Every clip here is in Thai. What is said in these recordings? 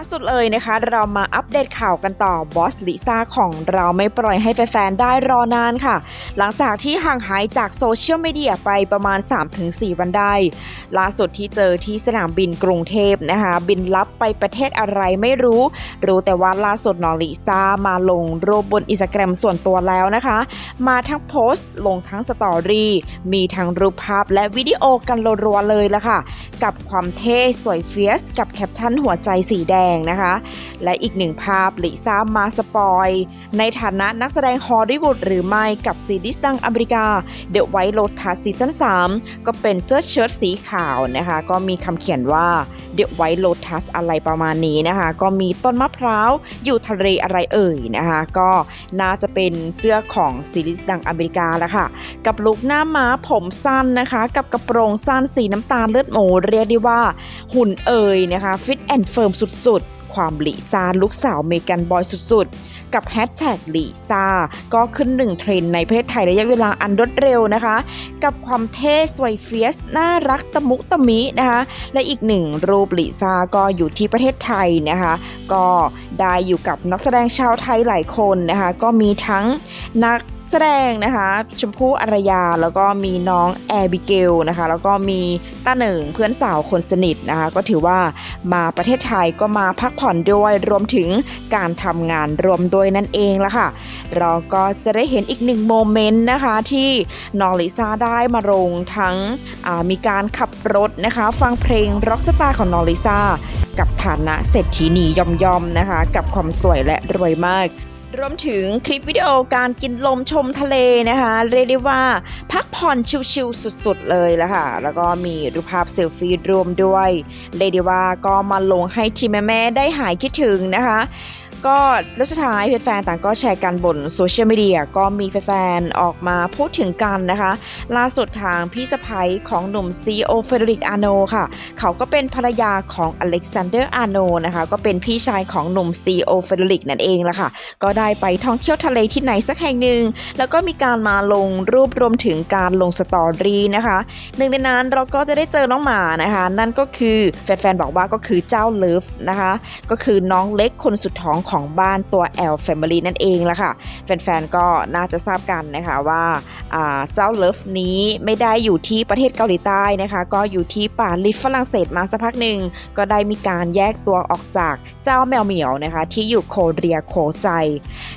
าสุดเลยนะคะ เรามาอัปเดตข่าวกันต่อบอสลิซ่าของเราไม่ปล่อยให้แฟนๆ ได้รอนานค่ะ หลังจากที่ห่างหายจากโซเชียลมีเดียไปประมาณ 3-4 วันได้ ล่าสุดที่เจอที่สนามบินกรุงเทพนะคะ บินลับไปประเทศอะไรไม่รู้ รู้แต่ว่าล่าสุดน้องลิซ่ามาลงรูปบนอินสตาแกรมส่วนตัวแล้วนะคะ มาทั้งโพสต์ ลงทั้งสตอรี่มีทั้งรูปภาพและวิดีโอกันรัวๆเลยละค่ะ กับความเท่สวยเฟียสกับแคปชั่นหัวใจสีแดงนะคะ และอีกหนึ่งภาพลิซ่ามาสปอย ในฐานะนักแสดงฮอลลีวูดหรือไม่กับซีรีส์ดังอเมริกา The White Lotus ซีซั่น3ก็เป็นเสื้อเชิ้ตสีขาวนะคะ ก็มีคำเขียนว่า The White Lotus อะไรประมาณนี้นะคะ ก็มีต้นมะพร้าวอยู่ทะเลอะไรเอ่ยนะคะ ก็น่าจะเป็นเสื้อของซีรีส์ดังอเมริกาแล้วค่ะ กับลุกหน้าม้าผมสั้นนะคะ กับกระโปรงสั้นสีน้ำตาลเลือดหมูเรียกได้ว่าหุ่นเอ่ยนะคะฟิตแอนด์เฟิร์มสุดๆ ความลิซ่าลูกสาวเมกันบอยสุดๆ กับแฮชแท็กลิซ่าก็ขึ้นหนึ่งเทรนในประเทศไทยระยะเวลาอันรวดเร็วนะคะ กับความเท่สวยเฟียส น่ารักตะมุตะมินะคะ และอีกหนึ่งรูปลิซ่าก็อยู่ที่ประเทศไทยนะคะ ก็ได้อยู่กับนักแสดงชาวไทยหลายคนนะคะ ก็มีทั้งนัก แสดงนะคะชมพู่อารยาแล้วก็มีน้องแอร์บิเกลนะคะแล้วก็มีต้าหนึ่งเพื่อนสาวคนสนิทนะคะก็ถือว่ามาประเทศไทยก็มาพักผ่อนด้วยรวมถึงการทำงานรวมด้วยนั่นเองละค่ะ เราก็จะได้เห็นอีกหนึ่งโมเมนต์นะคะที่น้องลิซ่าได้มาลงทั้งมีการขับรถนะคะ ฟังเพลงร็อกสตาร์ของน้องลิซ่ากับฐานะเศรษฐีนียอมๆนะคะ กับความสวยและรวยมาก รวมถึงคลิปวิดีโอการกินลมชมทะเลนะคะ เรียกได้ว่าพักผ่อนชิลๆสุดๆเลยและค่ะ แล้วก็มีรูปภาพเซลฟี่รวมด้วยเรียกได้ว่าก็มาลงให้ทีมแม่ๆได้หายคิดถึงนะคะ ก็แล้วสุดท้ายแฟนๆต่างก็แชร์กันบนโซเชียลมีเดียก็มีแฟนๆออกมาพูดถึงกันนะคะ ล่าสุดทางพี่สะพ้ยของหนุ่มซีโอเฟเดริกอาโนค่ะ เขาก็เป็นภรรยาของอเล็กซานเดอร์อาโนนะคะ ก็เป็นพี่ชายของหนุ่มซีโอเฟเดริกนั่นเองละค่ะก็ได้ไปท่องเที่ยวทะเลที่ไหนสักแห่งหนึ่ง แล้วก็มีการมาลงรูปรวมถึงการลงสตอรี่นะคะหนึ่งในนั้นเราก็จะได้เจอน้องหมานะคะ นั่นก็คือแฟนๆบอกว่าก็คือเจ้าเลิฟนะคะ ก็คือน้องเล็กคนสุดท้องของบ้านตัว L Family นั่นเองละค่ะ แฟนๆก็น่าจะทราบกันนะคะว่าอ่าเจ้าเลิฟนี้ไม่ได้อยู่ที่ประเทศเกาหลีใต้นะคะ ก็อยู่ที่ปารีสฝรั่งเศสมาสักพักหนึ่งก็ได้มีการแยกตัวออกจากเจ้าแมวเหมียวนะคะ ที่อยู่โคเรียโคใจ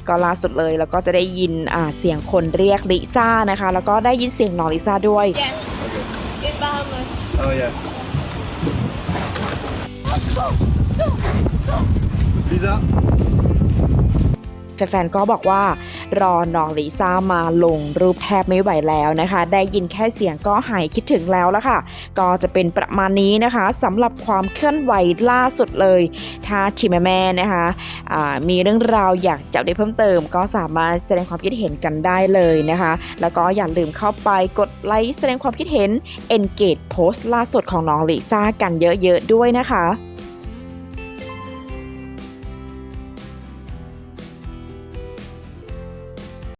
ก็ล่าสุดเลยแล้วก็จะได้ยินอ่าเสียงคนเรียกลิซ่านะคะ แล้วก็ได้ยินเสียงน้องลิซ่าด้วย Yeah. In Bahamas. Oh yeah. Visa. แฟนๆก็บอกว่ารอน้องลิซ่ามาลงรูปแทบไม่ไหวแล้วนะคะ ได้ยินแค่เสียงก็หายคิดถึงแล้วละค่ะ ก็จะเป็นประมาณนี้นะคะสำหรับความเคลื่อนไหวล่าสุดเลย ถ้าทีมแม่ๆนะคะอ่ามีเรื่องราวอยากจะได้เพิ่มเติม ก็สามารถแสดงความคิดเห็นกันได้เลยนะคะ แล้วก็อย่าลืมเข้าไปกดไลค์แสดงความคิดเห็น engage post ล่าสุดของน้องลิซ่ากันเยอะๆด้วยนะคะ